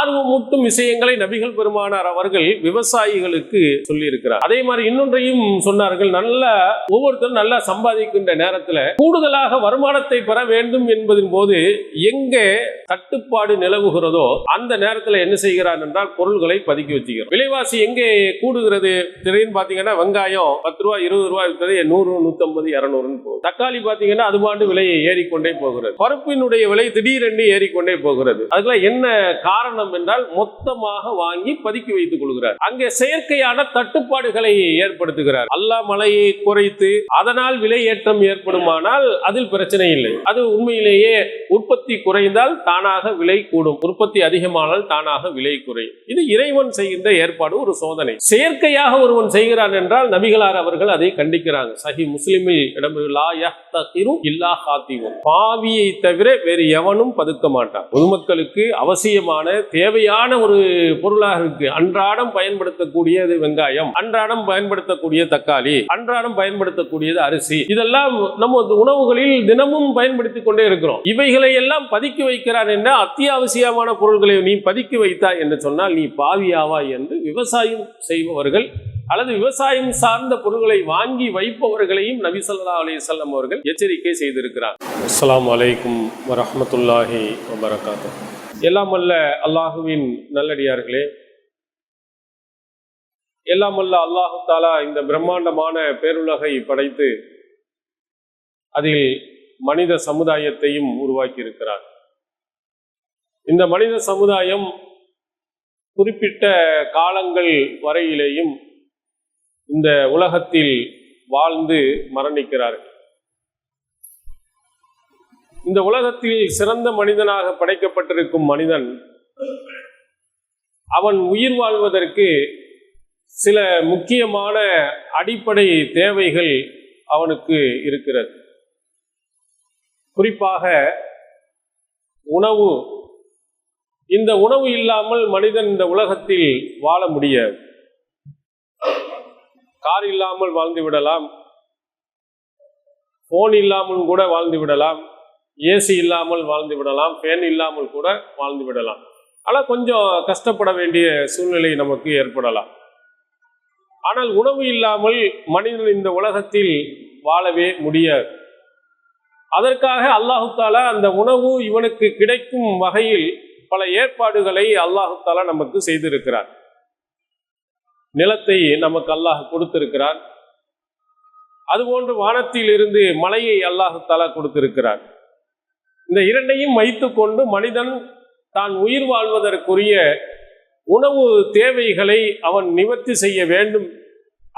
ஆர்வமூட்டும் விஷயங்களை நபிகள் பெருமானார் அவர்கள் விவசாயிகளுக்கு சொல்லி இருக்கிறார் அதே மாதிரி இன்னொன்றையும் சொன்னார்கள். நல்ல ஒவ்வொருத்தரும் நல்லா சம்பாதிக்கின்ற நேரத்தில் கூடுதலாக வருமானத்தை பெற வேண்டும் என்பதின் போது எங்கே தட்டுப்பாடு நிலவுகிறதோ அந்த நேரத்தில் என்ன செய்கிறார் என்றால் பொருள்களை பதுக்கி வச்சுக்கிறோம் விலைவாசி எங்கே கூடுகிறது? திடீர்னு பார்த்தீங்கன்னா வெங்காயம் பத்து ரூபாய் இருபது ரூபாய் இருக்கிறது நூறு நூற்றம்பது இரநூறுன்னு போகும் தக்காளி பார்த்தீங்கன்னா அது பாண்டு ஏறிக்கொண்டே போகிறது. பருப்பினுடைய விலை திடீரென்று ஏறிக்கொண்டே போகிறது. அதுக்கெல்லாம் என்ன காரணம் என்றால் மொத்தமாக வாங்கி பதுக்கி வைத்துக் கொள்கிறார். அங்கே செயற்கையான தட்டுப்பாடுகளை ஏற்படுத்துகிறார். அல்லா மலையை குறைத்து அதனால் விலை ஏற்றம் ஏற்படுமானால் அதில் பிரச்சனை இல்லை. அது உண்மையிலேயே உற்பத்தி குறைந்தால் தானாக விலை கூடும். உற்பத்தி அதிகமானால் தானாக விலை குறையும். இது இறைவன் செய்கின்ற ஏற்பாடு ஒரு சோதனை. செயற்கையாக ஒருவன் செய்கிறான் என்றால் நபிகளார் அவர்கள் அதை கண்டிக்கிறாங்க. சஹி முஸ்லிமில் இடம்பெறும் இல்லா பாவியை தவிர வேறு எவனும் பதுக்க மாட்டான். பொதுமக்களுக்கு அவசியமான தேவையான ஒரு பொருளாக இருக்கு. அன்றாடம் பயன்படுத்தக்கூடியது வெங்காயம் அன்றாடம் பயன்படுத்தக்கூடிய தக்காளி அன்றாடம் பயன்படுத்தக்கூடியது அரிசி. இதெல்லாம் நம்ம உணவுகளில் தினமும் பயன்படுத்திக் கொண்டே இருக்கிறோம். இவைகளை எல்லாம் பதுக்கி வைக்கிறான் என்ற அத்தியாவசியமான பொருட்களை நீ பதுக்கி வைத்தாய் என்று சொன்னால் நீ பாவியாவா என்று விவசாயம் செய்பவர்கள் அல்லது விவசாயம் சார்ந்த பொருட்களை வாங்கி வைப்பவர்களையும் நபி ஸல்லல்லாஹு அலைஹி அவர்கள் எச்சரிக்கை செய்திருக்கிறார். அஸ்லாம் அலைக்கும் வரமத்துல்லாஹி வபரகாத்துஹு. எல்லாம் அல்ல அல்லாஹுவின் நல்லடியார்களே. எல்லாம் அல்ல அல்லாஹு தாலா இந்த பிரம்மாண்டமான பேருலகை படைத்து அதில் மனித சமுதாயத்தையும் உருவாக்கி இருக்கிறார் இந்த மனித சமுதாயம் குறிப்பிட்ட காலங்கள் வரையிலேயும் இந்த உலகத்தில் வாழ்ந்து மரணிக்கிறார்கள். இந்த உலகத்தில் சிறந்த மனிதனாக படைக்கப்பட்டிருக்கும் மனிதன் அவன் உயிர் வாழ்வதற்கு சில முக்கியமான அடிப்படை தேவைகள் அவனுக்கு இருக்கிறது. குறிப்பாக உணவு. இந்த உணவு இல்லாமல் மனிதன் இந்த உலகத்தில் வாழ முடியாது. கார் இல்லாமல் வாழ்ந்து விடலாம். போன் இல்லாமல் கூட வாழ்ந்து விடலாம். ஏசி இல்லாமல் வாழ்ந்து விடலாம் ஃபேன் இல்லாமல் கூட வாழ்ந்து விடலாம். ஆனால் கொஞ்சம் கஷ்டப்பட வேண்டிய சூழ்நிலை நமக்கு ஏற்படலாம். ஆனால் உணவு இல்லாமல் மனிதன் இந்த உலகத்தில் வாழவே முடியாது. அதற்காக அல்லாஹுத்தால அந்த உணவு இவனுக்கு கிடைக்கும் வகையில் பல ஏற்பாடுகளை அல்லாஹு நமக்கு செய்திருக்கிறார். நிலத்தை நமக்கு அல்லாஹ் கொடுத்திருக்கிறார். அதுபோன்று வானத்தில் இருந்து மலையை அல்லாஹுத்தாலா கொடுத்திருக்கிறார். இந்த இரண்டையும் வைத்துக்கொண்டு மனிதன் தான் உயிர் வாழ்வதற்குரிய உணவு தேவைகளை அவன் நிவர்த்தி செய்ய வேண்டும்.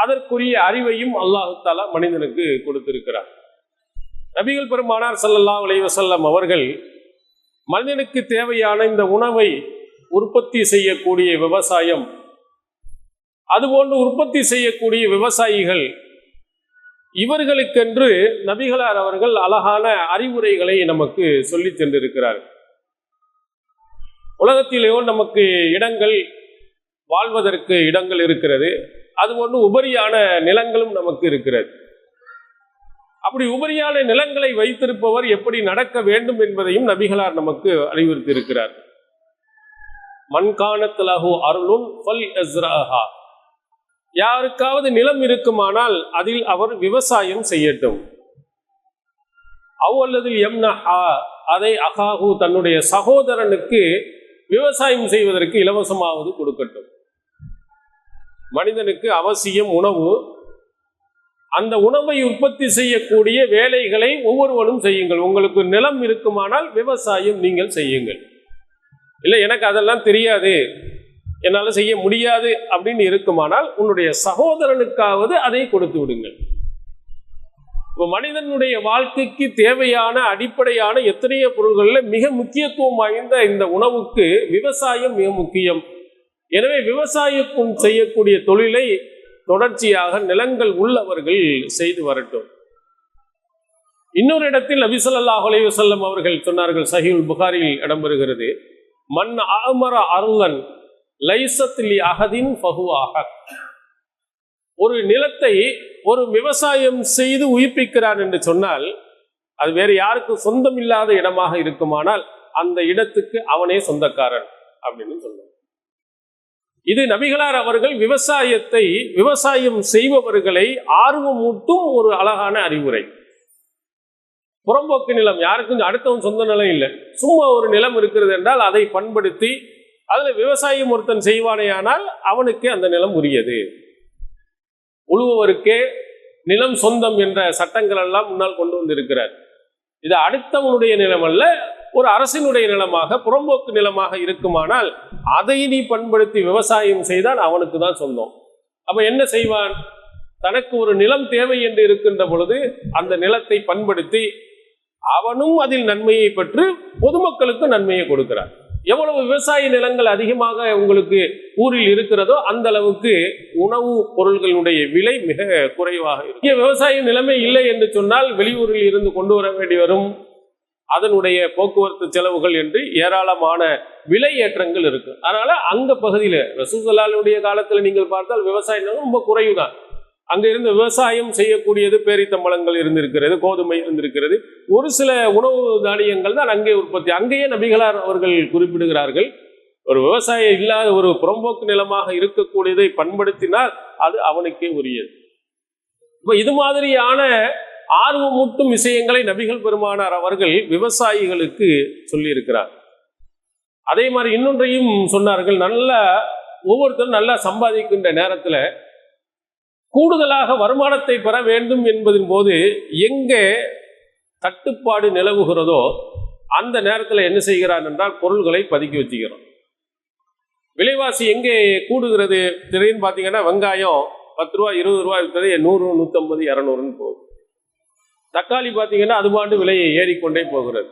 அதற்குரிய அறிவையும் அல்லாஹு தாலா மனிதனுக்கு கொடுத்திருக்கிறார் நபிகள் பெருமானார் சல்லல்லா அலைவசல்லம் அவர்கள் மனிதனுக்கு தேவையான இந்த உணவை உற்பத்தி செய்யக்கூடிய விவசாயம். அதுபோன்று உற்பத்தி செய்யக்கூடிய விவசாயிகள் இவர்களுக்கென்று நபிகளார் அவர்கள் அழகான அறிவுரைகளை நமக்கு சொல்லி சென்றிருக்கிறார் உலகத்திலேயோ நமக்கு இடங்கள் வாழ்வதற்கு இடங்கள் இருக்கிறது. அது ஒன்று உபரியான நிலங்களும் நமக்கு இருக்கிறது. அப்படி உபரியான நிலங்களை வைத்திருப்பவர் எப்படி நடக்க வேண்டும் என்பதையும் நபிகளார் நமக்கு அறிவுறுத்தி இருக்கிறார் மண்காணத்திலகு அருளும் ஃபல் எஸ்ராஹா யாருக்காவது நிலம் இருக்குமானால் அதில் அவர் விவசாயம் செய்யட்டும். அவ்வளதில் எம்னஹா அதை அகாஹு தன்னுடைய சகோதரனுக்கு விவசாயம் செய்வதற்கு இலவசமாவது கொடுக்கட்டும். மனிதனுக்கு அவசியம் உணவு அந்த உணவை உற்பத்தி செய்யக்கூடிய வேலைகளை ஒவ்வொருவரும் செய்யுங்கள். உங்களுக்கு நிலம் இருக்குமானால் விவசாயம் நீங்கள் செய்யுங்கள். இல்லை எனக்கு அதெல்லாம் தெரியாது. என்னால் செய்ய முடியாது அப்படின்னு இருக்குமானால் உன்னுடைய சகோதரனுக்காவது அதை கொடுத்து விடுங்கள். இப்போ மனிதனுடைய வாழ்க்கைக்கு தேவையான அடிப்படையான எத்தனையோ பொருள்களில் மிக முக்கியத்துவம் வாய்ந்த இந்த உணவுக்கு விவசாயம் மிக முக்கியம். எனவே விவசாயம் செய்யக்கூடிய தொழிலை தொடர்ச்சியாக நிலங்கள் உள்ளவர்கள் செய்து வரட்டும். இன்னொரு இடத்தில் நபிசல்லாஹ் அலைஹி அவர்கள் சொன்னார்கள் சஹீல் புகாரில் இடம்பெறுகிறது மண் ஆமர அருளன் லைசத்லி அகதின் ஃபஹுவாக. ஒரு நிலத்தை ஒரு விவசாயம் செய்து உயிர்ப்பிக்கிறான் என்று சொன்னால் அது வேறு யாருக்கும் சொந்தம் இல்லாத இடமாக இருக்குமானால் அந்த இடத்துக்கு அவனே சொந்தக்காரன் அப்படின்னு சொல்றாங்க இது நபிகளார் அவர்கள் விவசாயத்தை விவசாயம் செய்பவர்களை ஆர்வமூட்டும் ஒரு அழகான அறிவுரை. புறம்போக்கு நிலம் யாருக்கும் அடுத்தவன் சொந்த நிலம் இல்லை. சும்மா ஒரு நிலம் இருக்கிறது என்றால் அதை பண்படுத்தி அதில் விவசாயம் ஒருத்தன் செய்வானேயானால் அவனுக்கு அந்த நிலம் உரியது. உழுபவருக்கே நிலம் சொந்தம் என்ற சட்டங்கள் எல்லாம் முன்னால் கொண்டு வந்திருக்கிறார். இது அடுத்தவனுடைய நிலம் அல்ல ஒரு அரசினுடைய நிலமாக புறம்போக்கு நிலமாக இருக்குமானால் அதை நீ பண்படுத்தி விவசாயம் செய்தால் அவனுக்கு தான் சொந்தம். அப்ப என்ன செய்வான்? தனக்கு ஒரு நிலம் தேவை என்று இருக்கின்ற பொழுது அந்த நிலத்தை பண்படுத்தி அவனும் அதில் நன்மையை பெற்று பொதுமக்களுக்கு நன்மையை கொடுக்கிறான். எவ்வளவு விவசாய நிலங்கள் அதிகமாக உங்களுக்கு ஊரில் இருக்கிறதோ அந்த அளவுக்கு உணவு பொருள்களுடைய விலை மிக குறைவாக இருக்கும். இங்கே விவசாய நிலைமை இல்லை என்று சொன்னால் வெளியூரில் இருந்து கொண்டு வர வேண்டி வரும். அதனுடைய போக்குவரத்து செலவுகள் என்று ஏராளமான விலை ஏற்றங்கள் இருக்கு. அதனால அங்க பகுதியில் ரசூசலாலுடைய காலத்தில் நீங்கள் பார்த்தால் விவசாய நிலம் ரொம்ப குறைவு தான் அங்க இருந்து விவசாயம் செய்யக்கூடியது பேரித்தம்பளங்கள் இருந்திருக்கிறது கோதுமை இருந்திருக்கிறது. ஒரு சில உணவு தானியங்கள் தான் அங்கே உற்பத்தி. அங்கேயே நபிகளார் அவர்கள் குறிப்பிடுகிறார்கள் ஒரு விவசாயம் இல்லாத ஒரு புறம்போக்கு நிலமாக இருக்கக்கூடியதை பண்படுத்தினால் அது அவனுக்கே உரியது. இப்போ இது மாதிரியான ஆர்வமூட்டும் விஷயங்களை நபிகள் பெருமானார் அவர்கள் விவசாயிகளுக்கு சொல்லியிருக்கிறார். அதே மாதிரி இன்னொன்றையும் சொன்னார்கள் நல்ல ஒவ்வொருத்தரும் நல்லா சம்பாதிக்கின்ற நேரத்தில் கூடுதலாக வருமானத்தை பெற வேண்டும் என்பதின் போது எங்கே தட்டுப்பாடு நிலவுகிறதோ அந்த நேரத்தில் என்ன செய்கிறான் என்றால் பொருள்களை பதுக்கி வச்சுக்கிறோம். விலைவாசி எங்கே கூடுகிறது? திடீர்னு பார்த்தீங்கன்னா வெங்காயம் பத்து ரூபா இருபது ரூபா இருக்கிறது நூறு நூற்றம்பது இரநூறுன்னு போகுது. தக்காளி பார்த்தீங்கன்னா அது விலையை ஏறிக்கொண்டே போகிறது.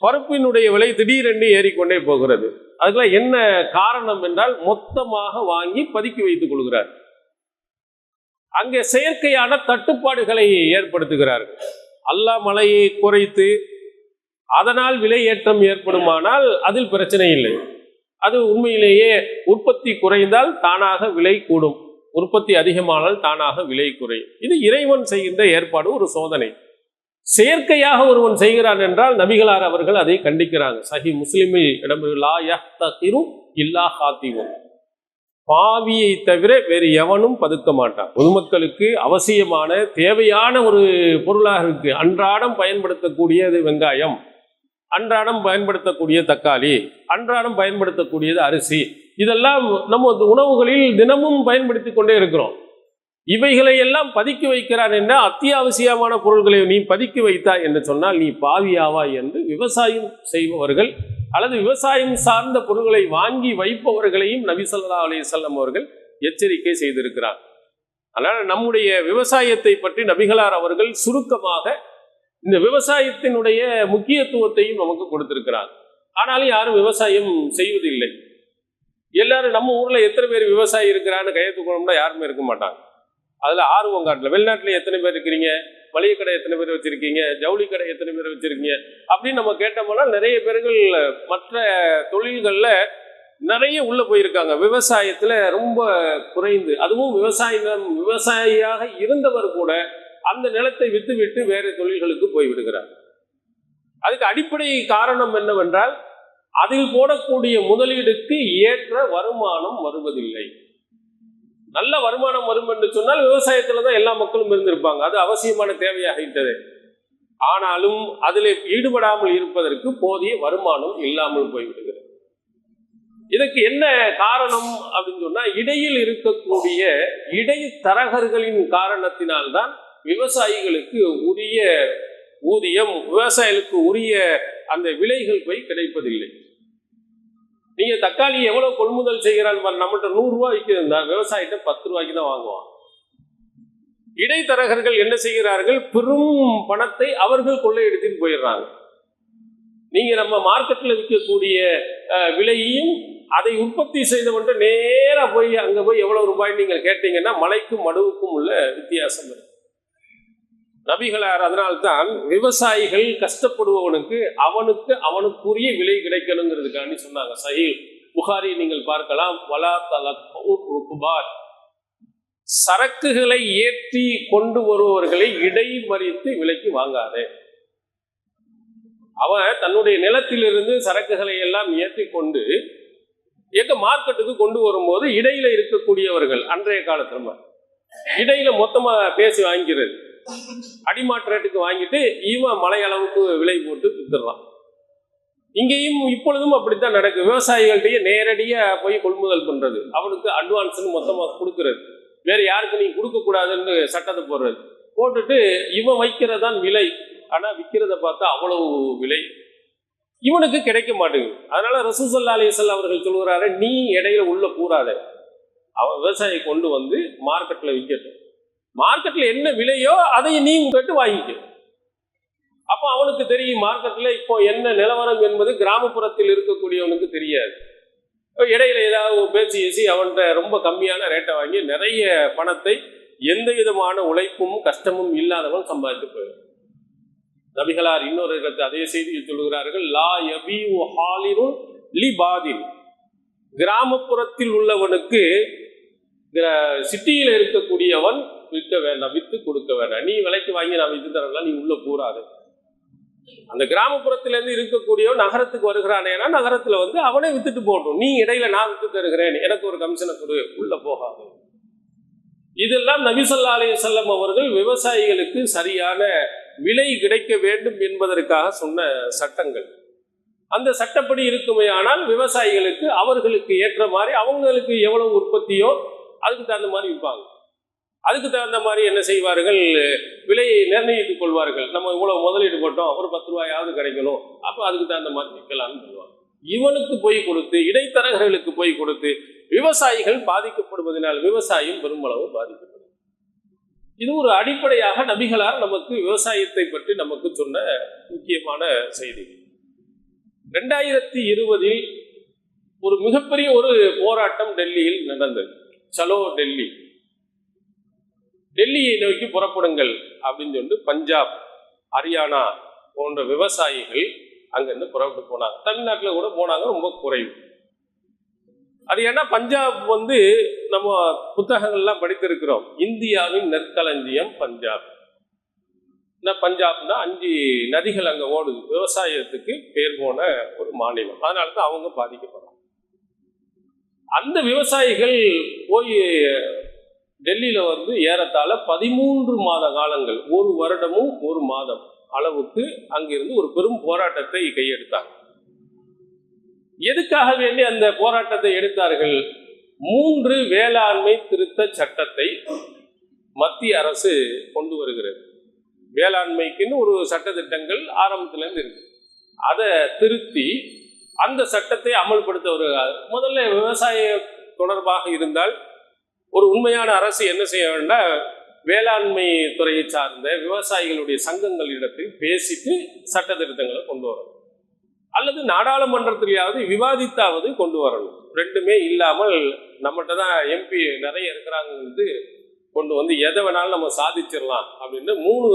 பருப்பினுடைய விலை திடீரென்று ஏறிக்கொண்டே போகிறது. அதுக்கெல்லாம் என்ன காரணம் என்றால் மொத்தமாக வாங்கி பதுக்கி வைத்துக் கொள்கிறார். அங்கே செயற்கையான தட்டுப்பாடுகளை ஏற்படுத்துகிறார்கள். அல்லாஹ் மலையை குறைத்து அதனால் விலை ஏற்றம் ஏற்படுமானால் அதில் பிரச்சனை இல்லை. அது உண்மையிலேயே உற்பத்தி குறைந்தால் தானாக விலை கூடும். உற்பத்தி அதிகமானால் தானாக விலை குறையும். இது இறைவன் செய்கின்ற ஏற்பாடு ஒரு சோதனை. செயற்கையாக ஒருவன் செய்கிறான் என்றால் நபிகளார் அவர்கள் அதை கண்டிக்கிறாங்க. சஹி முஸ்லிமில் இடம்பெறும் லா யஹ்தகிரு இல்லா ஹாத்திவும் பாவியை தவிர வேறு எவனும் பதுக்க மாட்டான். பொதுமக்களுக்கு அவசியமான தேவையான ஒரு பொருளாக இருக்கு. அன்றாடம் பயன்படுத்தக்கூடியது வெங்காயம். அன்றாடம் பயன்படுத்தக்கூடிய தக்காளி. அன்றாடம் பயன்படுத்தக்கூடியது அரிசி. இதெல்லாம் நம்ம உணவுகளில் தினமும் பயன்படுத்தி கொண்டே இருக்கிறோம். இவைகளை எல்லாம் பதுக்கி வைக்கிறான் என்ற அத்தியாவசியமான பொருள்களை நீ பதுக்கி வைத்தாய் என்று சொன்னால் நீ பாவியாவா என்று விவசாயம் செய்பவர்கள் அல்லது விவசாயம் சார்ந்த பொருட்களை வாங்கி வைப்பவர்களையும் நபி சொல்லா அலையம் அவர்கள் எச்சரிக்கை செய்திருக்கிறார். அதனால் நம்முடைய விவசாயத்தை பற்றி நபிகளார் அவர்கள் சுருக்கமாக இந்த விவசாயத்தினுடைய முக்கியத்துவத்தையும் நமக்கு கொடுத்திருக்கிறார். ஆனாலும் யாரும் விவசாயம் செய்வதில்லை. எல்லாரும் நம்ம ஊரில் எத்தனை பேர் விவசாயி இருக்கிறான்னு கையை யாருமே இருக்க மாட்டாங்க. அதில் ஆர்வம் காட்டல. வெளிநாட்டில் எத்தனை பேர் இருக்கிறீங்க? மளிகை கடை எத்தனை பேர் வச்சிருக்கீங்க? ஜவுளி கடை எத்தனை பேர் வச்சிருக்கீங்க? அப்படின்னு நம்ம கேட்டோம்னா நிறைய பேர்கள் மற்ற தொழில்களில் நிறைய உள்ள போயிருக்காங்க. விவசாயத்துல ரொம்ப குறைந்து அதுவும் விவசாயம் விவசாயியாக இருந்தவர் கூட அந்த நிலத்தை விட்டு விட்டு வேற தொழில்களுக்கு போய் விடுகிறார். அதுக்கு அடிப்படை காரணம் என்னவென்றால் அதில் போடக்கூடிய முதலீடுக்கு ஏற்ற வருமானம் வருவதில்லை. நல்ல வருமானம் வரும் என்று சொன்னால் விவசாயத்தில் தான் எல்லா மக்களும் இருந்திருப்பாங்க. அது அவசியமான தேவையாகிட்டது ஆனாலும் அதில் ஈடுபடாமல் இருப்பதற்கு போதிய வருமானம் இல்லாமல் போய்விடுகிறது. இதுக்கு என்ன காரணம் அப்படின்னு சொன்னா இடையில் இருக்கக்கூடிய இடைத்தரகர்களின் காரணத்தினால்தான் விவசாயிகளுக்கு உரிய ஊதியம் விவசாயிகளுக்கு உரிய அந்த விலைகள் போய் கிடைப்பதில்லை. நீங்க தக்காளி எவ்வளவு கொள்முதல் செய்கிறான்னு பாருங்க நம்மள்ட்ட நூறு ரூபாய் விற்கிறதா விவசாயிட்ட பத்து ரூபாய்க்கு தான் வாங்குவான். இடைத்தரகர்கள் என்ன செய்கிறார்கள்? பெரும் பணத்தை அவர்கள் கொள்ளையடித்துட்டு போயிடுறாங்க. நீங்க நம்ம மார்க்கெட்ல விற்கக்கூடிய விலையையும் அதை உற்பத்தி செய்தவன்ட்டு நேராக போய் அங்க போய் எவ்வளவு ரூபாய் நீங்கள் கேட்டீங்கன்னா மலைக்கும் மடுவுக்கும் உள்ள வித்தியாசம் இருக்கு. நபிகளார் அதனால்தான் விவசாயிகள் கஷ்டப்படுபவனுக்கு அவனுக்கு அவனுக்குரிய விலை கிடைக்கணுங்கிறதுக்காண்டி சொன்னாங்க. சஹி புகாரி நீங்கள் பார்க்கலாம். வலா சரக்குகளை ஏற்றி கொண்டு வருபவர்களை இடைமறித்து விலைக்கு வாங்காதே. அவன் தன்னுடைய நிலத்திலிருந்து சரக்குகளை எல்லாம் ஏற்றி கொண்டு எங்க மார்க்கெட்டுக்கு கொண்டு வரும்போது இடையில இருக்கக்கூடியவர்கள் அன்றைய காலத்துல இடையில மொத்தமா பேசி வாங்கிறது அடிமாட்டு ரேட்டுக்கு வாங்கிட்டு இவன் மலையளவுக்கு விலை போட்டு வித்துடுறான். இங்கேயும் இப்பொழுதும் அப்படித்தான் நடக்குது விவசாயிகள்கிட்டயே நேரடியாக போய் கொள்முதல் பண்றது. அவனுக்கு அட்வான்ஸ்னு மொத்தமாக கொடுக்கறது. வேற யாருக்கு நீ கொடுக்க கூடாதுன்னு சட்டத்தை போடுறது. போட்டுட்டு இவன் வைக்கிறதான் விலை. ஆனால் விற்கிறத பார்த்தா அவ்வளவு விலை. இவனுக்கு கிடைக்க மாட்டேங்குது. அதனால ரசூசல்லா அலிசல் அவர்கள் சொல்கிறாரு நீ இடையில உள்ள கூறாத அவன் விவசாயி கொண்டு வந்து மார்க்கெட்டில் விற்கட்டும் மார்க்கெட்ல என்ன விலையோ அதை நீ கேட்டு வாங்கிக்க. அப்போ அவனுக்கு தெரியும் மார்க்கெட்ல இப்போ என்ன நிலவரம் என்பது கிராமப்புறத்தில் இருக்கக்கூடியவனுக்கு தெரியாது. இடையில ஏதாவது பேசி ஏசி அவன்கிட்ட ரொம்ப கம்மியான ரேட்டை வாங்கி நிறைய பணத்தை எந்த விதமான உழைப்பும் கஷ்டமும் இல்லாதவன் சம்பாதித்து போயிடும் நபிகளார் இன்னொரு இடத்து அதே செய்தியை சொல்கிறார்கள் லா எபி ஹாலிரும் லி பாதின் கிராமப்புறத்தில் உள்ளவனுக்கு சிட்டியில் இருக்கக்கூடியவன் விற்க வேண்டாம் விற்று கொடுக்க வேண்டாம். நீ விலைக்கு வாங்கி நான் வித்து தரலாம் நீ உள்ள கூறாது அந்த கிராமப்புறத்திலேருந்து இருக்கக்கூடியவன் நகரத்துக்கு வருகிறானேனா நகரத்துல வந்து அவனே வித்துட்டு போகட்டும். நீ இடையில நான் வித்து தருகிறேன் எனக்கு ஒரு கமிஷனை கொடு உள்ள போகாது. இதெல்லாம் நபிசல்லா அலி செல்லம் அவர்கள் விவசாயிகளுக்கு சரியான விலை கிடைக்க வேண்டும் என்பதற்காக சொன்ன சட்டங்கள். அந்த சட்டப்படி இருக்குமே ஆனால் விவசாயிகளுக்கு அவர்களுக்கு ஏற்ற மாதிரி அவங்களுக்கு எவ்வளவு உற்பத்தியோ அதுக்கு தகுந்த மாதிரி விற்பாங்க அதுக்கு தகுந்த மாதிரி என்ன செய்வார்கள்? விலையை நிர்ணயித்துக் கொள்வார்கள். நம்ம இவ்வளவு முதலீடு போட்டோம் ஒரு பத்து ரூபாயாவது கிடைக்கணும். அப்போ அதுக்கு தகுந்த மாதிரி விற்கலாம்னு சொல்லுவாங்க. இவனுக்கு போய் கொடுத்து இடைத்தரகர்களுக்கு போய் கொடுத்து விவசாயிகள் பாதிக்கப்படுவதனால் விவசாயம் பெருமளவு பாதிக்கப்படும் இது ஒரு அடிப்படையாக நபிகளார் நமக்கு விவசாயத்தை பற்றி நமக்கு சொன்ன முக்கியமான செய்தி. ரெண்டாயிரத்தி இருபதில் ஒரு மிகப்பெரிய ஒரு போராட்டம் டெல்லியில் நடந்தது. சலோ டெல்லி டெல்லியை நோக்கி புறப்படுங்கள் அப்படின்னு சொல்லிட்டு பஞ்சாப் ஹரியானா போன்ற விவசாயிகள் அங்கிருந்து புறப்பட்டு போனாங்க. தமிழ்நாட்டில் கூட போனாங்க ரொம்ப குறைவு. அது ஏன்னா பஞ்சாப் வந்து நம்ம புத்தகங்கள்லாம் படித்திருக்கிறோம். இந்தியாவின் நெற்களஞ்சியம் பஞ்சாப். இந்த பஞ்சாப்னா அஞ்சு நதிகள் அங்கே ஓடுது. விவசாயத்துக்கு பேர் போன ஒரு மாநிலம். அதனால தான் அவங்க பாதிக்கப்படுறாங்க. அந்த விவசாயிகள் போய் டெல்லியில் வந்து ஏறத்தாழ பதிமூன்று மாத காலங்கள் ஒரு வருடமும் ஒரு மாதம் அளவுக்கு அங்கிருந்து ஒரு பெரும் போராட்டத்தை கையெடுத்தாங்க. எதுக்காக வேண்டி அந்த போராட்டத்தை எடுத்தார்கள்? மூன்று வேளாண்மை திருத்த சட்டத்தை மத்திய அரசு கொண்டு வருகிறது. வேளாண்மைக்குன்னு ஒரு சட்டத்திட்டங்கள் ஆரம்பத்திலேருந்து இருக்கு. அதை திருத்தி அந்த சட்டத்தை அமல்படுத்த வருகிறார் முதல்ல விவசாய தொடர்பாக இருந்தால் ஒரு உண்மையான அரசு என்ன செய்ய வேண்டாம் வேளாண்மை துறையை சார்ந்த விவசாயிகளுடைய சங்கங்களிடத்தில் பேசிட்டு சட்ட திருத்தங்களை கொண்டு வரணும். அல்லது நாடாளுமன்றத்திலேயாவது விவாதித்தாவது கொண்டு வரணும். ரெண்டுமே இல்லாமல் நம்மகிட்ட தான் எம்பி நிறைய இருக்கிறாங்க வந்து கொண்டு வந்து எதை வேணாலும் நம்ம சாதிச்சிடலாம் அப்படின்னு மூணு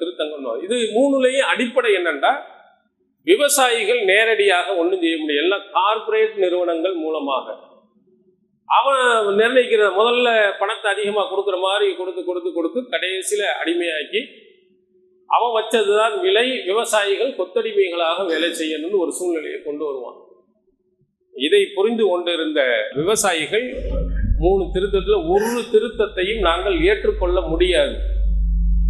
திருத்தங்கள் இது மூணுலேயும் அடிப்படை என்னென்னா விவசாயிகள் நேரடியாக ஒன்றும் செய்ய முடியும் எல்லாம் கார்ப்பரேட் நிறுவனங்கள் மூலமாக. அவன் நிர்ணயிக்கிற முதல்ல பணத்தை அதிகமாக கொடுக்குற மாதிரி கொடுத்து கொடுத்து கொடுத்து கடைசியில் அடிமையாக்கி அவன் வச்சது தான் விலை விவசாயிகள் கொத்தடிமைகளாக வேலை செய்யணும்னு ஒரு சூழ்நிலையை கொண்டு வருவான். இதை புரிந்து கொண்டிருந்த விவசாயிகள் மூணு திருத்தத்தில் ஒரு திருத்தத்தையும் நாங்கள் ஏற்றுக்கொள்ள முடியாது.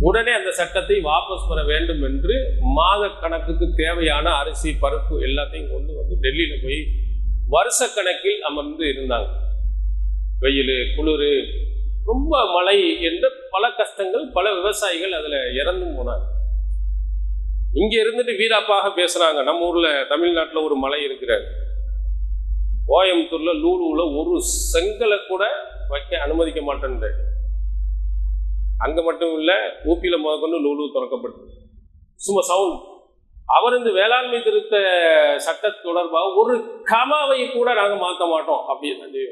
உடனே அந்த சட்டத்தை வாபஸ் பெற வேண்டும் என்று மாத கணக்குக்கு தேவையான அரிசி பருப்பு எல்லாத்தையும் கொண்டு வந்து டெல்லியில் போய் வருஷ கணக்கில் அமர்ந்து இருந்தாங்க. வெயில் குளிர் ரொம்ப மழை என்ற பல கஷ்டங்கள் பல விவசாயிகள் அதில் இறந்தும் போனாங்க. இங்கே இருந்துட்டு வீராப்பாக பேசுகிறாங்க நம்ம ஊரில் தமிழ்நாட்டில் ஒரு மலை இருக்கிறார். கோயம்புத்தூரில் லூலூவில் ஒரு செங்கலை கூட வைக்க அனுமதிக்க மாட்டேன்றாரு. அங்கே மட்டும் இல்லை ஊப்பியில் முதற்கொண்டு லூலு திறக்கப்பட்டது. சும்மா சவுண்ட். அவர் இந்த வேளாண்மை திருத்த சட்ட தொடர்பாக ஒரு கமாவை கூட நாங்கள் மாற்ற மாட்டோம் அப்படின்னு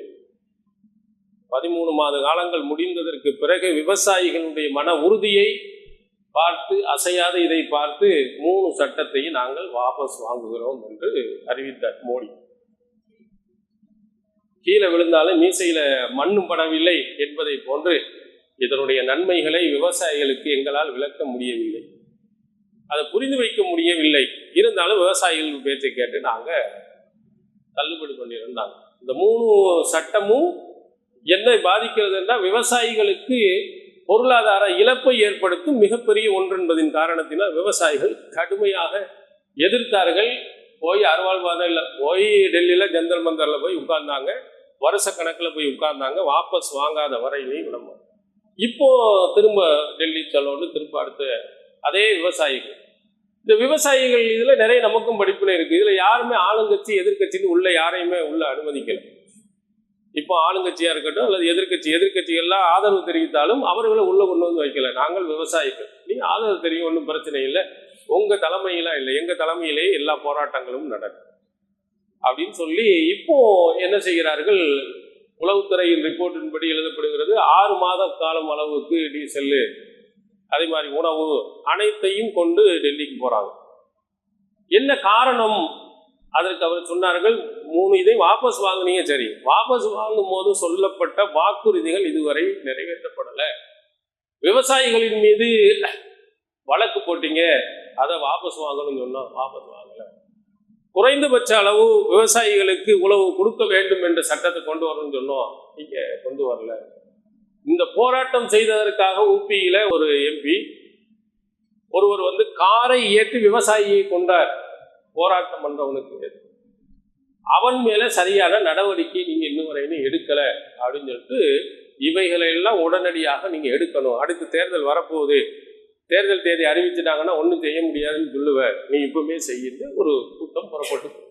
பதிமூணு மாத காலங்கள் முடிந்ததற்கு பிறகு விவசாயிகளுடைய மன உறுதியை பார்த்து அசையாத இதை பார்த்து மூணு சட்டத்தையும் நாங்கள் வாபஸ் வாங்குகிறோம் என்று அறிவித்தார் மோடி. கீழே விழுந்தாலும் மீசையில மண்ணும் படவில்லை என்பதை போன்று இதனுடைய நன்மைகளை விவசாயிகளுக்கு எங்களால் விளக்க முடியவில்லை. அதை புரிந்து வைக்க முடியவில்லை. இருந்தாலும் விவசாயிகள் பேச்சை கேட்டு நாங்கள் தள்ளுபடி பண்ணியிருந்தாங்க. இந்த மூணு சட்டமும் என்ன பாதிக்கிறது என்றால் விவசாயிகளுக்கு பொருளாதார இழப்பை ஏற்படுத்தும் மிகப்பெரிய ஒன்று என்பதின் காரணத்தினால் விவசாயிகள் கடுமையாக எதிர்த்தார்கள். போய் அருவாள்வாதையில் போய் டெல்லியில் ஜந்தர் மந்தரில் போய் உட்கார்ந்தாங்க. வருஷ கணக்கில் போய் உட்கார்ந்தாங்க. வாபஸ் வாங்காத வரையிலையும் நம்ம இப்போ திரும்ப டெல்லி செல்லணும்னு திரும்ப அடுத்து அதே விவசாயிகள். இந்த விவசாயிகள் இதில் நிறைய நமக்கும் படிப்பினை இருக்கு. இதில் யாருமே ஆளுங்கட்சி எதிர்க்கட்சின்னு உள்ள யாரையுமே உள்ள அனுமதிக்கல. இப்போ ஆளுங்கட்சியா இருக்கட்டும் அல்லது எதிர்க்கட்சி எதிர்க்கட்சிகள்லாம் ஆதரவு தெரிவித்தாலும் அவர்களை உள்ள கொண்டு வந்து வைக்கல. நாங்கள் விவசாயிகள். நீ ஆதரவு தெரியும் ஒன்றும் பிரச்சனை இல்லை. உங்க தலைமையெல்லாம் இல்லை. எங்க தலைமையிலேயே எல்லா போராட்டங்களும் நடக்கும். அப்படின்னு சொல்லி இப்போ என்ன செய்கிறார்கள்? உளவுத்துறையின் ரிப்போர்ட்டின்படி எழுதப்படுகிறது. ஆறு மாத காலம் அளவுக்கு டீசல்லு அதே மாதிரி உணவு அனைத்தையும் கொண்டு டெல்லிக்கு போகிறாங்க என்ன காரணம்? அதற்கு அவர் சொன்னார்கள் மூணு இதை வாபஸ் வாங்கினீங்க. சரி வாபஸ் வாங்கும் போது சொல்லப்பட்ட வாக்குறுதிகள் இதுவரை நிறைவேற்றப்படலை. விவசாயிகளின் மீது வழக்கு போட்டீங்க அதை வாபஸ் வாங்கணும்னு சொன்னால் வாபஸ் வாங்கலை. குறைந்தபட்ச அளவு விவசாயிகளுக்கு உழவு கொடுக்க வேண்டும் என்ற சட்டத்தை கொண்டு வரணும்னு சொன்னோம். நீங்க கொண்டு வரல. இந்த போராட்டம் செய்ததற்காக ஊபியில ஒரு எம்பி ஒருவர் வந்து காரை ஏற்றி விவசாயியை கொண்டார் போராட்டம் பண்றவனுக்கு. அவன் மேல சரியான நடவடிக்கை நீங்க இன்னும் வரையிலும் எடுக்கல அப்படின்னு சொல்லிட்டு இவைகளை எல்லாம் உடனடியாக நீங்க எடுக்கணும். அடுத்து தேர்தல் வரப்போகுது. தேர்தல் தேதி அறிவிச்சிட்டாங்கன்னா ஒன்றும் செய்ய முடியாதுன்னு சொல்லுவேன் நீ இப்பவுமே செய்யுன்னு ஒரு கூட்டம் புறப்பட்டு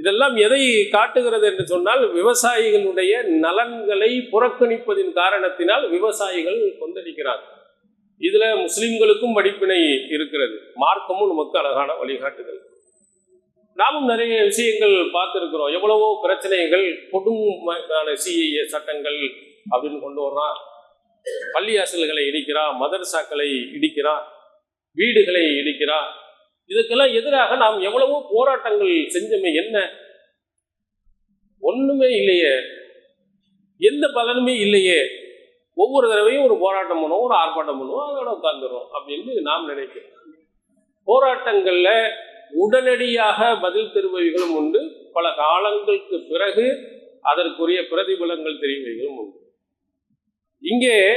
இதெல்லாம் எதை காட்டுகிறது என்று சொன்னால் விவசாயிகளுடைய நலன்களை புறக்கணிப்பதின் காரணத்தினால் விவசாயிகள் கொந்தளிக்கிறார்கள். இதுல முஸ்லிம்களுக்கும் படிப்பினை இருக்கிறது. மார்க்கமும் நமக்கு அழகான வழிகாட்டுதல். நாமும் நிறைய விஷயங்கள் பார்த்துருக்கிறோம். எவ்வளவோ பிரச்சனைகள் கொடுமையான சிஏஏ சட்டங்கள் அப்படின்னு கொண்டு வர்றான் பள்ளியாசல்களை இடிக்கிறான் மதரசாக்களை இடிக்கிறான் வீடுகளை இடிக்கிறான் இதுக்கெல்லாம் எதிராக நாம் எவ்வளவோ போராட்டங்கள் செஞ்சோமே என்ன? ஒண்ணுமே இல்லையே. எந்த பலனுமே இல்லையே. ஒவ்வொரு தடவையும் ஒரு போராட்டம் பண்ணுவோம் ஒரு ஆர்ப்பாட்டம் பண்ணுவோம் அதோட உட்காந்துரும் அப்படின்னு நாம் நினைக்கிறோம். போராட்டங்கள்ல உடனடியாக பதில் தருபவைகளும் உண்டு. பல காலங்களுக்கு பிறகு அதற்குரிய பிரதிபலங்கள் தெரிவைகளும் உண்டு. இங்கே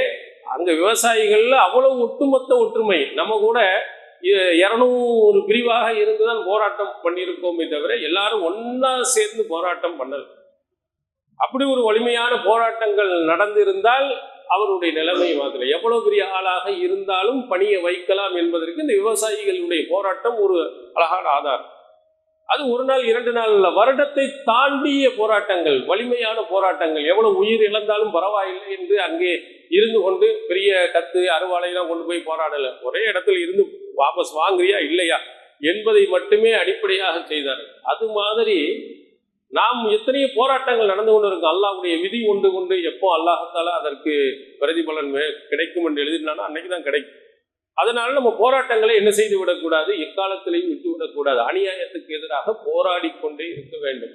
அங்கே விவசாயிகள்ல அவ்வளவு ஒட்டுமொத்த ஒற்றுமை. நம்ம கூட இ- இருநூறு பிரிவாக இருந்துதான் போராட்டம் பண்ணியிருக்கோமே தவிர எல்லாரும் ஒன்றா சேர்ந்து போராட்டம் பண்ணல. அப்படி ஒரு வலிமையான போராட்டங்கள் நடந்திருந்தால் அவருடைய நிலைமை மாதிரி எவ்வளவு பெரிய ஆளாக இருந்தாலும் பணியை வைக்கலாம் என்பதற்கு இந்த விவசாயிகளுடைய போராட்டம் ஒரு அழகான ஆதாரம். அது ஒரு நாள் இரண்டு நாள் வருடத்தை தாண்டிய போராட்டங்கள் வலிமையான போராட்டங்கள். எவ்வளவு உயிர் இழந்தாலும் பரவாயில்லை என்று அங்கே இருந்து கொண்டு பெரிய கத்து அருவாளையெல்லாம் கொண்டு போய் போராடல. ஒரே இடத்துல இருந்து வாபஸ் வாங்குறியா இல்லையா? என்பதை மட்டுமே அடிப்படையாக செய்தார். அது மாதிரி நாம் எத்தனையோ போராட்டங்கள் நடந்து கொண்டு இருக்கும். அல்லாஹுடைய விதி கொண்டு கொண்டு எப்போ அல்லாஹத்தால அதற்கு பிரதிபலன் கிடைக்கும் என்று எழுதினாலும் அன்னைக்கு தான் கிடைக்கும். அதனால நம்ம போராட்டங்களை என்ன செய்து விடக்கூடாது? எக்காலத்திலையும் விட்டு விடக்கூடாது. அநியாயத்துக்கு எதிராக போராடி கொண்டே இருக்க வேண்டும்.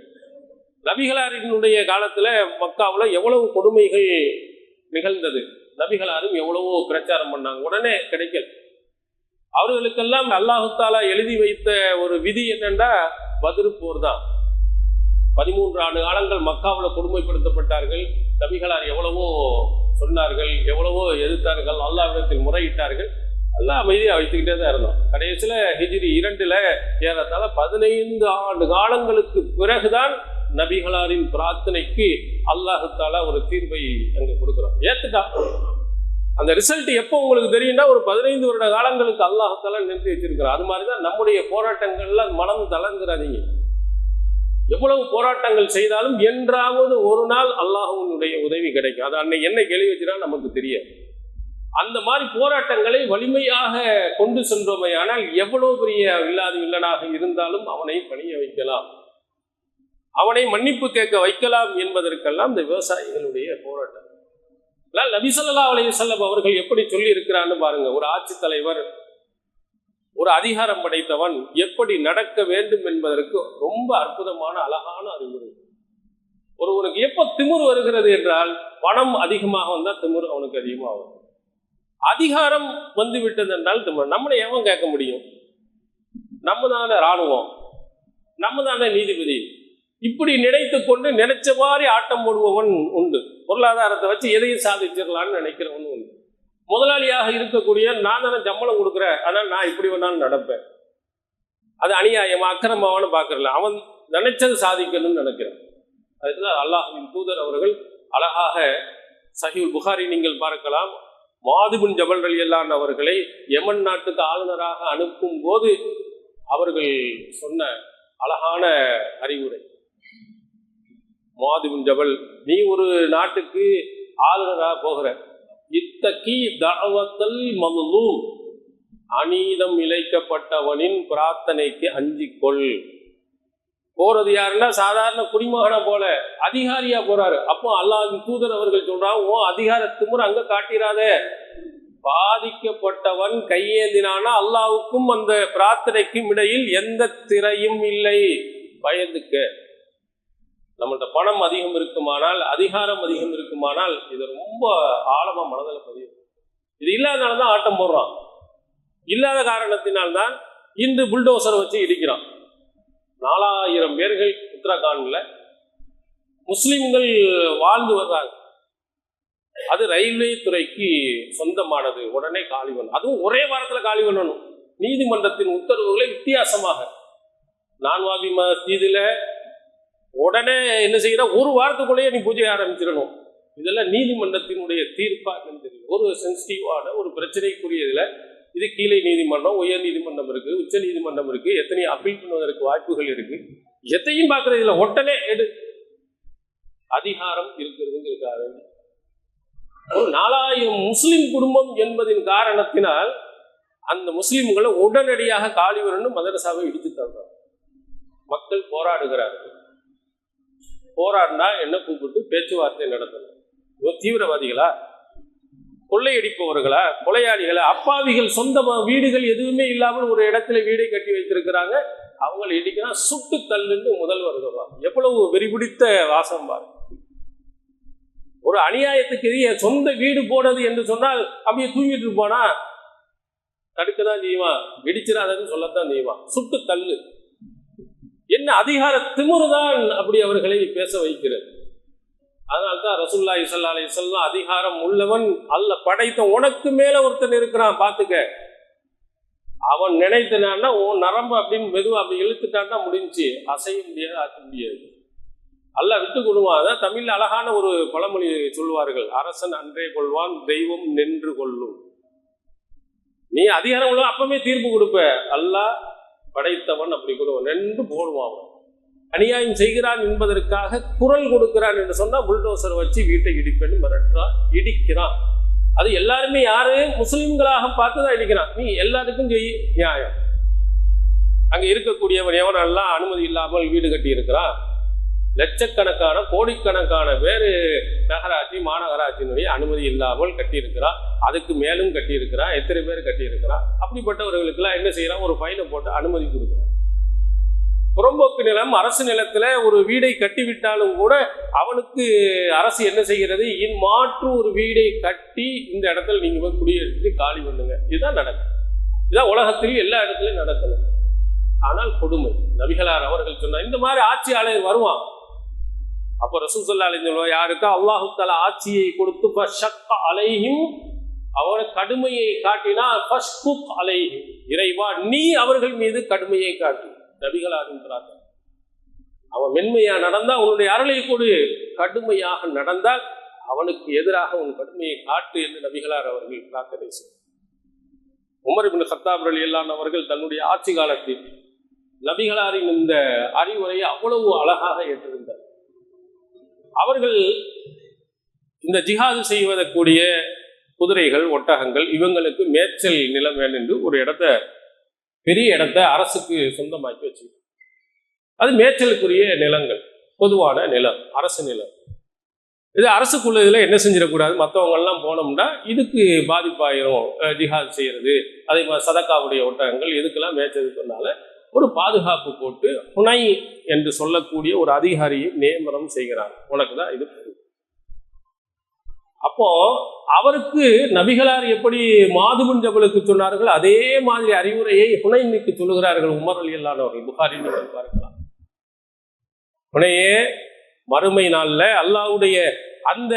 நபிகளாரினுடைய காலத்துல மக்காவில் எவ்வளவு கொடுமைகள் நிகழ்ந்தது? நபிகளாரும் எவ்வளவோ பிரச்சாரம் பண்ணாங்க. உடனே கிடைக்கல. அவர்களுக்கெல்லாம் அல்லாஹாலா எழுதி வைத்த ஒரு விதி என்னன்னா பதிரு போர் தான். பதிமூன்று ஆண்டு காலங்கள் மக்காவில் கொடுமைப்படுத்தப்பட்டார்கள். நபிகளார் எவ்வளவோ சொன்னார்கள் எவ்வளவோ எதிர்த்தார்கள் அல்லாவிடத்தில் முறையிட்டார்கள். எல்லாம் அமைதியாக வைத்துக்கிட்டே தான் இருந்தோம். கடைசியில் ஹிஜிரி இரண்டில் ஏறத்தாழ பதினைந்து ஆண்டு காலங்களுக்கு பிறகுதான் நபிகளாரின் பிரார்த்தனைக்கு அல்லாஹு ஒரு தீர்வை அங்கே கொடுக்குறோம் ஏத்துட்டா? அந்த ரிசல்ட் எப்போ உங்களுக்கு தெரியும்னா ஒரு பதினைந்து வருட காலங்களுக்கு அல்லாஹு நிறுத்தி வச்சிருக்கிறோம் அது மாதிரி தான் நம்முடைய போராட்டங்கள்ல மனம் தளர்ந்துடாதீங்க எவ்வளவு போராட்டங்கள் செய்தாலும் என்றாவது ஒரு நாள் அல்லாஹுவினுடைய உதவி கிடைக்கும். அது அன்னை என்ன கேள்வி வச்சுனா நமக்கு தெரியாது. அந்த மாதிரி போராட்டங்களை வலிமையாக கொண்டு சென்றோமே ஆனால் எவ்வளவு பெரிய இல்லாத வில்லனாக இருந்தாலும் அவனை பணிய வைக்கலாம். அவனை மன்னிப்பு கேட்க வைக்கலாம் என்பதற்கெல்லாம் இந்த விவசாயிகளுடைய போராட்டம். ஆனால் நபி ஸல்லல்லாஹு அவர்கள் எப்படி சொல்லி இருக்கிறான்னு பாருங்க. ஒரு ஆட்சித் தலைவர் ஒரு அதிகாரம் படைத்தவன் எப்படி நடக்க வேண்டும் என்பதற்கு ரொம்ப அற்புதமான அழகான அறிவுரை. ஒருவனுக்கு எப்போ திமிர் வருகிறது என்றால் பணம் அதிகமாக வந்தால் திமிர் அவனுக்கு அதிகமாக வரும் அதிகாரம் வந்து விட்டது என்றால் நம்மளை எவன் கேட்க முடியும்? நம்ம தானே ராணுவம் நம்ம தானே நீதிபதி. இப்படி நினைத்து கொண்டு நினைச்ச மாதிரி ஆட்டம் போடுபவன் உண்டு. பொருளாதாரத்தை வச்சு எதையும் சாதிச்சிடலான்னு நினைக்கிறவன் உண்டு. முதலாளியாக இருக்கக்கூடிய நான் தானே சம்பளம் கொடுக்குறேன். அதனால் நான் இப்படி வேணாலும் நடப்பேன். அது அநியாயமா அக்கிரமாவான்னு பார்க்கறல அவன் நினைச்சது சாதிக்கணும்னு நினைக்கிறான். அதுதான் அல்லாஹின் தூதர் அவர்கள் அழகாக சஹீல் புகாரி நீங்கள் பார்க்கலாம். மாதிபின் ஜபல் ரலியல்லான் அவர்களை யமன் நாட்டுக்கு ஆளுநராக அனுப்பும் போது அவர்கள் சொன்ன அழகான அறிவுரை. மாதிபின் ஜபல் நீ ஒரு நாட்டுக்கு ஆளுநராக போகிற. இத்தகி தவத்தல் மதுலூம் அநீதம் இழைக்கப்பட்டவனின் பிரார்த்தனைக்கு அஞ்சிக்கொள் போறது யாருன்னா சாதாரண குடிமகனை போல அதிகாரியா போறாரு. அப்போ அல்லாஹின் தூதர் அவர்கள் சொல்றாங்க ஓ அதிகார திமுறை அங்க காட்டிடாதே பாதிக்கப்பட்டவன் கையேந்தினானா அல்லாவுக்கும் அந்த பிரார்த்தனைக்கும் இடையில் எந்த திரையும் இல்லை. பயந்துக்க. நம்மள்ட்ட பணம் அதிகம் இருக்குமானால் அதிகாரம் அதிகம் இருக்குமானால் இது ரொம்ப ஆழமா மனதில் பதிவு இது இல்லாதனால தான் ஆட்டம் போடுறான். இல்லாத காரணத்தினால்தான் இன்று புல்டோசரை வச்சு இடிக்கிறான். நாலாயிரம் பேர்கள் உத்தரகாண்ட்ல முஸ்லிம்கள் வாழ்ந்து வர்றாங்க. அது ரயில்வே துறைக்கு சொந்தமானது. உடனே காலி பண்ணணும் அதுவும் ஒரே வாரத்தில் காலி பண்ணணும். நீதிமன்றத்தின் உத்தரவுகளை வித்தியாசமாக. நான்வாபி மசீதில் உடனே என்ன செய்யற? ஒரு வாரத்துக்குள்ளேயே நீ பூஜை ஆரம்பிச்சிடணும். இதெல்லாம் நீதிமன்றத்தினுடைய தீர்ப்பாக தெரியும் ஒரு சென்சிட்டிவான ஒரு பிரச்சனைக்குரியதில் இது கீழே நீதிமன்றம் உயர் நீதிமன்றம் இருக்கு உச்ச நீதிமன்றம் இருக்கு எத்தனை அப்பீல் பண்ணுவதற்கு வாய்ப்புகள் இருக்கு. எத்தையும் பார்க்கறது இல்லை உடனே எடு. அதிகாரம் இருக்கிறதுங்கிறதுக்காக ஒரு நாலாயிரம் முஸ்லிம் குடும்பம் என்பதின் காரணத்தினால் அந்த முஸ்லிம்களை உடனடியாக காலிவரன்னு மதரசாவை இடித்து தந்தார் மக்கள் போராடுகிறார்கள். போராடினா என்ன கூப்பிட்டு பேச்சுவார்த்தை நடத்தணும். தீவிரவாதிகளா? கொள்ளையடிப்பவர்களா? கொலையாளிகளா? அப்பாவிகள் சொந்த வீடுகள் எதுவுமே இல்லாமல் ஒரு இடத்துல வீடை கட்டி வைத்திருக்கிறாங்க. அவங்களை இடிக்கிறான் சுட்டு தள்ளுன்னு முதல்வர் சொல்றாங்க எவ்வளவு வெறிபிடித்த வாசம் பாரு ஒரு அநியாயத்துக்கு எதிரே சொந்த வீடு போனது என்று சொன்னால் அப்படியே தூங்கிட்டு இருப்பானா? தடுக்க தான் செய்வான். இடிச்சிடாதன்னு சொல்லத்தான் செய்வான். சுட்டு தள்ளு. என்ன அதிகார திமுறுதான் அப்படி அவர்களை பேச வைக்கிறது. அதனால்தான் தான் இசல்லா அலி இசல்லாம் அதிகாரம் உள்ளவன் அல்ல. படைத்த உனக்கு மேல ஒருத்தன் இருக்கிறான் பாத்துக்க. அவன் நினைத்தனான்னா உன் நரம்பு அப்படின்னு மெதுவா அப்படி இழுத்துட்டான்னா முடிஞ்சு. அசைய முடியாது ஆக்க முடியாது. அல்ல விட்டு கொடுவான். அதான் தமிழ்ல அழகான ஒரு பழமொழி சொல்லுவார்கள் அரசன் அன்றே கொள்வான் தெய்வம் நின்று கொள்ளும். நீ அதிகாரம் உள்ள அப்பவே தீர்ப்பு கொடுப்ப. அல்லாஹ் படைத்தவன் அப்படி கொடுவான். நின்று போடுவான் அவன். அநியாயம் செய்கிறான் என்பதற்காக குரல் கொடுக்கிறான் என்று சொன்னால் புல்டோசர் வச்சு வீட்டை இடிப்பேன்னு மிரட்டுறான் இடிக்கிறான். அது எல்லாருமே யாரு? முஸ்லிம்களாக பார்த்து தான் இடிக்கிறான். நீ எல்லாருக்கும் செய் நியாயம். அங்கே இருக்கக்கூடியவன் எவனெல்லாம் அனுமதி இல்லாமல் வீடு கட்டி இருக்கிறான் லட்சக்கணக்கான கோடிக்கணக்கான பேர் நகராட்சி மாநகராட்சியினுடைய அனுமதி இல்லாமல் கட்டியிருக்கிறான். அதுக்கு மேலும் கட்டியிருக்கிறான். எத்தனை பேர் கட்டியிருக்கிறான்? அப்படிப்பட்டவர்களுக்கெல்லாம் என்ன செய்யறான்? ஒரு ஃபைனை போட்டு அனுமதி கொடுக்குறான். புறம்போக்கு நிலம் அரசு நிலத்துல ஒரு வீடை கட்டிவிட்டாலும் கூட அவனுக்கு அரசு என்ன செய்கிறது? இன் மாற்று ஒரு வீடை கட்டி இந்த இடத்துல நீங்க போய் குடியெடுத்து காலி பண்ணுங்க. இதுதான் நடக்கும். இதான் உலகத்திலையும் எல்லா இடத்துலையும் நடக்கணும். ஆனால் கொடுமை. நபிகளார் அவர்கள் சொன்னார் இந்த மாதிரி ஆட்சியாளர் வருவான். அப்போ ரசூசல்லா அலைஞ்சுவா யாருக்கா? அல்லாஹு தலா ஆட்சியை கொடுத்து அலையும் அவரை கடுமையை காட்டினா ஃபஷ்குக் இறைவா நீ அவர்கள் மீது கடுமையை காட்டு. நபிகளாகின்றார்கள். அவன் மென்மையா நடந்தா உன்னுடைய அருளை கொடு. கடுமையாக நடந்தால் அவனுக்கு எதிராக உன் கடுமையை காட்டு என்று நபிகளார் அவர்கள் பிரார்த்தனை செய்தார் உமர் இப்னு கத்தாப் அவர்கள் தன்னுடைய ஆட்சி காலத்தில் நபிகளாரின் இந்த அறிவுரையை அவ்வளவு அழகாக ஏற்றிருந்தார். அவர்கள் இந்த ஜிஹாது செய்வதற்குரிய குதிரைகள் ஒட்டகங்கள் இவங்களுக்கு மேய்ச்சல் நிலம் வேண்டும் என்று ஒரு இடத்தை பெரிய இடத்த அரசுக்கு சொந்தமாக்கி வச்சுக்கணும் அது மேய்ச்சலுக்குரிய நிலங்கள் பொதுவான நிலம் அரசு நிலம். இது அரசுக்குள்ள இதில் என்ன செஞ்சிடக்கூடாது? மற்றவங்கள்லாம் போனோம்னா இதுக்கு பாதிப்பாயிரும் அஹ் ஜிஹாத் அதே மாதிரி சதக்காவுடைய ஒட்டகங்கள் இதுக்கெல்லாம் மேய்ச்சதுக்குனால ஒரு பாதுகாப்பு போட்டு புனை என்று சொல்லக்கூடிய ஒரு அதிகாரியை நியமனம் செய்கிறாங்க. உனக்கு தான் இது அப்போ அவருக்கு நபிகளார் எப்படி மாதுபன் ஜபலுக்கு சொன்னார்கள் அதே மாதிரி அறிவுரையை புனைக்கு சொல்லுகிறார்கள் உமர் அலி அல்லானவர்கள் புகாரி பார்க்கலாம். புனையே மறுமை நாள்ல அல்லாவுடைய அந்த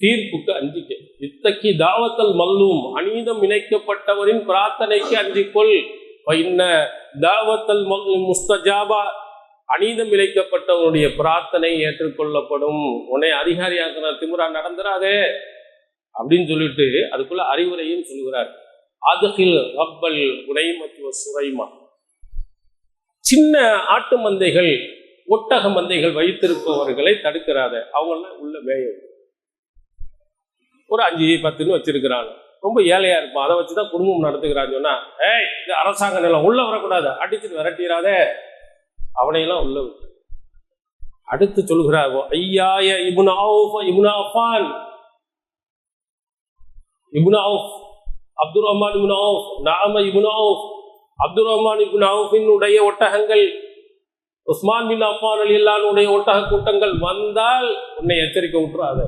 தீர்ப்புக்கு அஞ்சிக்க. இத்தக்கி தாவத்தல் மல்லும் அநீதம் இணைக்கப்பட்டவரின் பிரார்த்தனைக்கு அஞ்சிக்கொள். இன்ன தாவத்தல் மல்லும் முஸ்தஜாபா அநீதம் இழைக்கப்பட்டவனுடைய பிரார்த்தனை ஏற்றுக்கொள்ளப்படும். உன்னை அதிகாரியாக்குற திமுறா நடந்துறாதே அப்படின்னு சொல்லிட்டு அதுக்குள்ள அறிவுரையும் சொல்கிறார் அதுகில் ரப்பல் உனைமத்துவ சுரைமா. சின்ன ஆட்டு மந்தைகள் ஒட்டக மந்தைகள் வைத்திருப்பவர்களை தடுக்கிறாத அவங்கெல்லாம் உள்ள மேய ஒரு அஞ்சு பத்துன்னு வச்சிருக்கிறாங்க. ரொம்ப ஏழையா இருப்பான். அதை வச்சுதான் குடும்பம் நடத்துக்கிறான்னு சொன்னா ஏய் இது அரசாங்க நிலம் உள்ள வரக்கூடாது. அடிச்சுட்டு விரட்டிடாதே அவனையெல்லாம் உள்ள விட்டு. அடுத்து சொல்கிறார் ஐயாய ibn Auf ibn Affan. Ibn Abdul Rahman ibn நாம இபுன் அப்துல் ரஹ்மான் இபுன் அவுஃபினுடைய ஒட்டகங்கள் உஸ்மான் பின் அஃபான் அலி அல்லானுடைய ஒட்டக கூட்டங்கள் வந்தால் உன்னை எச்சரிக்கை விட்டுறாத.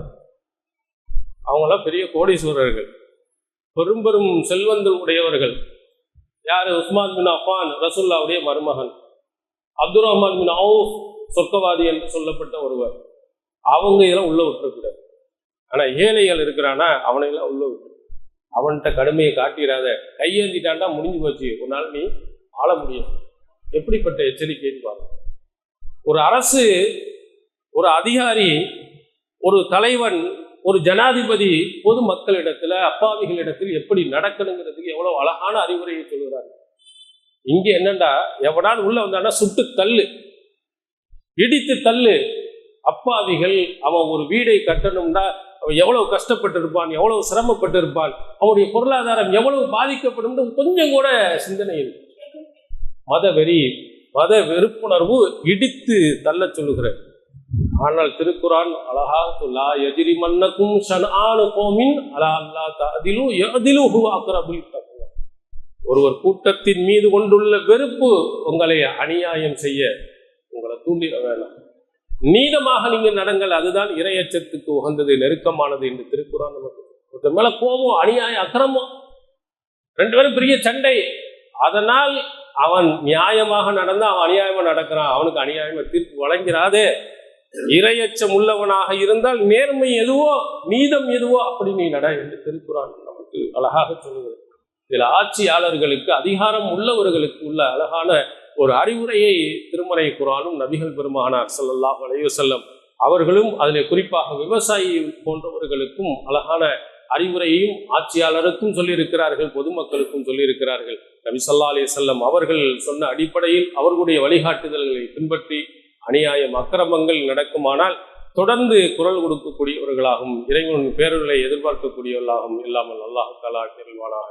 அவங்களாம் பெரிய கோடீஸ்வரர்கள் பெரும் பெரும் செல்வந்தல் உடையவர்கள். யாரு? உஸ்மான் பின் அஃபான் ரசுல்லாவுடைய மருமகன். அப்துல் ரஹ்மான் பின் அவுஃப் சொர்க்கவாதி என்று சொல்லப்பட்ட ஒருவர். அவங்க இதெல்லாம் உள்ள விட்டுறக்கூடாது. ஆனா ஏழைகள் இருக்கிறானா அவனையெல்லாம் உள்ள விட்டு அவன்கிட்ட கடுமையை காட்டிடாத கையேந்திட்டாண்டா முடிஞ்சு போச்சு ஒரு நாள் நீ ஆள முடியும். எப்படிப்பட்ட எச்சரிக்கைன்னு பாருங்க. ஒரு அரசு ஒரு அதிகாரி ஒரு தலைவன் ஒரு ஜனாதிபதி பொது மக்களிடத்துல அப்பாவிகளிடத்தில் எப்படி நடக்கணுங்கிறதுக்கு எவ்வளவு அழகான அறிவுரையை சொல்கிறார்கள் இங்க என்னண்டா எவனால் உள்ள வந்தானா சுட்டு தள்ளு. இடித்து தள்ளு. அப்பாவிகள் அவன் ஒரு வீடை கட்டணும்னா அவன் எவ்வளவு கஷ்டப்பட்டு இருப்பான் எவ்வளவு சிரமப்பட்டு இருப்பான் அவனுடைய பொருளாதாரம் எவ்வளவு பாதிக்கப்படும் கொஞ்சம் கூட சிந்தனை இல்லை. மத வெறி மத வெறுப்புணர்வு இடித்து தள்ள சொல்லுகிற ஆனால் திருக்குறான் அழகாக சொல்லா எதிரி மன்னக்கும் ஷன்ஆனு கோமின் அலா அல்லா அதிலும் அதிலும் உருவாக்குற தக்வா ஒருவர் கூட்டத்தின் மீது கொண்டுள்ள வெறுப்பு உங்களை அநியாயம் செய்ய உங்களை தூண்டிட வேணாம். நீளமாக நீங்கள் நடங்கள் அதுதான் இரையச்சத்துக்கு உகந்தது நெருக்கமானது என்று திருக்குறான் நமக்கு ஒருத்தர் மேல கோபம் அநியாயம் அக்கிரமம் ரெண்டு பேரும் பெரிய சண்டை. அதனால் அவன் நியாயமாக நடந்து அவன் அநியாயமா நடக்கிறான். அவனுக்கு அநியாயமா தீர்ப்பு வழங்கிறாதே. இரையச்சம் உள்ளவனாக இருந்தால் நேர்மை எதுவோ நீதம் எதுவோ அப்படி நீ நட என்று திருக்குறான் நமக்கு அழகாக சொல்லுகிறது. இதில் ஆட்சியாளர்களுக்கு அதிகாரம் உள்ளவர்களுக்கு உள்ள அழகான ஒரு அறிவுரையை திருமறை குரானும் நபிகள் பெருமானார் சல்லல்லாஹ் அலைஹி வஸல்லம் அவர்களும் அதில் குறிப்பாக விவசாயி போன்றவர்களுக்கும் அழகான அறிவுரையையும் ஆட்சியாளருக்கும் சொல்லியிருக்கிறார்கள் பொதுமக்களுக்கும் சொல்லியிருக்கிறார்கள். நபி ஸல்லல்லாஹு அலி செல்லம் அவர்கள் சொன்ன அடிப்படையில் அவர்களுடைய வழிகாட்டுதல்களை பின்பற்றி அநியாயம் அக்கிரமங்கள் நடக்குமானால் தொடர்ந்து குரல் கொடுக்கக்கூடியவர்களாகவும் இறைவன் பேரர்களை எதிர்பார்க்கக்கூடியவர்களாகவும் இல்லாமல் அல்லாஹ் தலா கேள்வானாக